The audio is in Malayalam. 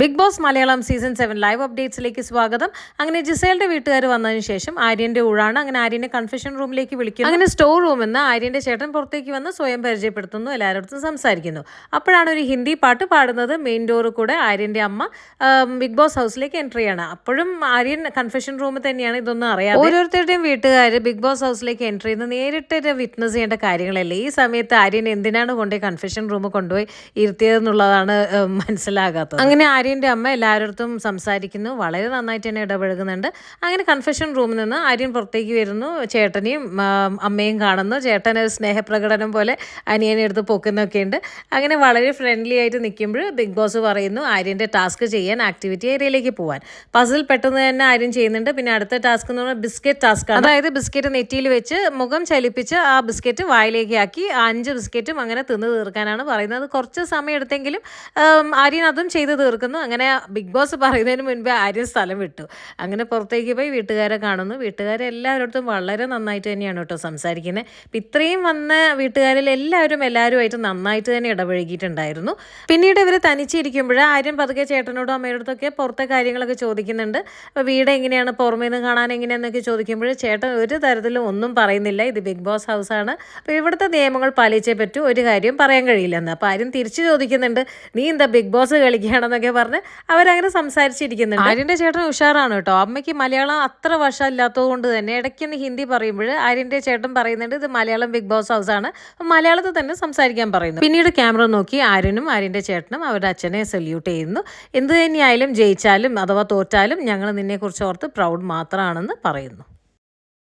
Big Boss Malayalam season seven live അപ്ഡേറ്റ്സിലേക്ക് സ്വാഗതം. അങ്ങനെ ജിസേലിന്റെ വീട്ടുകാർ വന്നതിന് ശേഷം ആര്യന്റെ ഊഴാണ്. അങ്ങനെ ആര്യന്റെ കൺഫെഷൻ റൂമിലേക്ക് വിളിക്കുന്നു. അങ്ങനെ സ്റ്റോർ റൂമിൽ നിന്ന് ആര്യന്റെ ചേട്ടൻ പുറത്തേക്ക് വന്ന് സ്വയം പരിചയപ്പെടുത്തുന്നു. എല്ലാവരുടെ സംസാരിക്കുന്നു. അപ്പോഴാണ് ഒരു ഹിന്ദി പാട്ട് പാടുന്നത് മെയിൻ ഡോറിൽ കൂടെ ആര്യന്റെ അമ്മ ബിഗ് ബോസ് ഹൗസിലേക്ക് എൻട്രി ആണ്. അപ്പോഴും ആര്യൻ കൺഫെഷൻ റൂമിൽ തന്നെയാണ് ഇതൊന്നും അറിയാം ഓരോരുത്തരുടെയും വീട്ടുകാർ ബിഗ് ബോസ് ഹൗസിലേക്ക് എൻട്രി ചെയ്യുന്ന. നേരിട്ട് വിറ്റ്നസ് ചെയ്യേണ്ട കാര്യങ്ങളല്ലേ? ഈ സമയത്ത് ആര്യൻ എന്തിനാണ് കൊണ്ടുപോയി കൺഫെഷൻ റൂമിൽ കൊണ്ടുപോയി ഇരുത്തിയതെന്നുള്ളതാണ് മനസ്സിലാകാത്തത്. അങ്ങനെ ആര്യന്റെ അമ്മ എല്ലാവരുടെ സംസാരിക്കുന്നു. വളരെ നന്നായിട്ട് തന്നെ ഇടപഴകുന്നുണ്ട്. അങ്ങനെ കൺഫെഷൻ റൂമിൽ നിന്ന് ആര്യൻ പുറത്തേക്ക് വരുന്നു. ചേട്ടനെയും അമ്മയും കാണുന്നു. ചേട്ടൻ ഒരു സ്നേഹപ്രകടനം പോലെ അനിയനെ എടുത്ത് പൊക്കുന്നൊക്കെ ഉണ്ട്. അങ്ങനെ വളരെ ഫ്രണ്ട്ലി ആയിട്ട് നിൽക്കുമ്പോൾ ബിഗ് ബോസ് പറയുന്നു ആര്യന്റെ ടാസ്ക് ചെയ്യാൻ ആക്ടിവിറ്റി ഏരിയയിലേക്ക് പോകാൻ പസിൽ പെട്ടെന്ന് തന്നെ ആര്യം ചെയ്യുന്നുണ്ട്. പിന്നെ അടുത്ത ടാസ്ക് എന്ന് പറഞ്ഞാൽ ബിസ്ക്കറ്റ് ടാസ്ക് ആണ്. അതായത് ബിസ്ക്കറ്റ് നെറ്റിയിൽ വെച്ച് മുഖം ചലിപ്പിച്ച് ആ ബിസ്ക്കറ്റ് വായിലേക്ക് ആക്കി അഞ്ച് ബിസ്ക്കറ്റും അങ്ങനെ തിന്ന് തീർക്കാനാണ് പറയുന്നത്. കുറച്ച് സമയം എടുത്തെങ്കിലും ആര്യൻ അതും ചെയ്ത് തീർക്കുന്നു. അങ്ങനെ ബിഗ് ബോസ് പറയുന്നതിന് മുൻപേ ആര്യൻ സ്ഥലം വിട്ടു. അങ്ങനെ പുറത്തേക്ക് പോയി വീട്ടുകാരെ കാണുന്നു. വീട്ടുകാരെ എല്ലാവരോടത്തും വളരെ നന്നായിട്ട് തന്നെയാണ് കേട്ടോ സംസാരിക്കുന്നത് അപ്പം ഇത്രയും വന്ന വീട്ടുകാരിൽ എല്ലാവരും എല്ലാവരുമായിട്ട് നന്നായിട്ട് തന്നെ ഇടപഴകിയിട്ടുണ്ടായിരുന്നു. പിന്നീട് ഇവർ തനിച്ചിരിക്കുമ്പോൾ ആര്യൻ പതുക്കെ ചേട്ടനോടും അമ്മയോടൊക്കെ പുറത്തെ കാര്യങ്ങളൊക്കെ ചോദിക്കുന്നുണ്ട്. അപ്പോൾ വീട് എങ്ങനെയാണ്? പുറമേ നിന്ന് കാണാൻ എങ്ങനെയാണെന്നൊക്കെ ചോദിക്കുമ്പോൾ ചേട്ടൻ ഒരു തരത്തിലും ഒന്നും പറയുന്നില്ല. ഇത് ബിഗ് ബോസ് ഹൗസാണ്. അപ്പോൾ ഇവിടുത്തെ നിയമങ്ങൾ പാലിച്ചേ പറ്റൂ. ഒരു കാര്യം പറയാൻ കഴിയില്ലെന്ന്. അപ്പോൾ ആര്യൻ തിരിച്ചു ചോദിക്കുന്നുണ്ട്. നീ എന്താ ബിഗ് ബോസ് കളിക്കുകയാണെന്നൊക്കെ പറഞ്ഞ് അവരങ്ങനെ സംസാരിച്ചിരിക്കുന്നുണ്ട്. ആര്യന്റെ ചേട്ടൻ ഉഷാറാണ് കേട്ടോ. അമ്മയ്ക്ക് മലയാളം അത്ര വശമില്ലാത്തത് കൊണ്ട് തന്നെ ഇടയ്ക്കൊന്ന് ഹിന്ദി പറയുമ്പോൾ ആര്യന്റെ ചേട്ടൻ പറയുന്നുണ്ട് ഇത് മലയാളം ബിഗ് ബോസ് ഹൗസ് ആണ് മലയാളത്തിൽ തന്നെ സംസാരിക്കാൻ പറയുന്നു. പിന്നീട് ക്യാമറ നോക്കി ആര്യനും ആര്യന്റെ ചേട്ടനും അവരുടെ അച്ഛനെ സല്യൂട്ട് ചെയ്യുന്നു. എന്ത് തന്നെയായാലും ജയിച്ചാലും അഥവാ തോറ്റാലും ഞങ്ങൾ നിന്നെക്കുറിച്ച് ഓർത്ത് പ്രൗഡ് മാത്രമാണെന്ന് പറയുന്നു.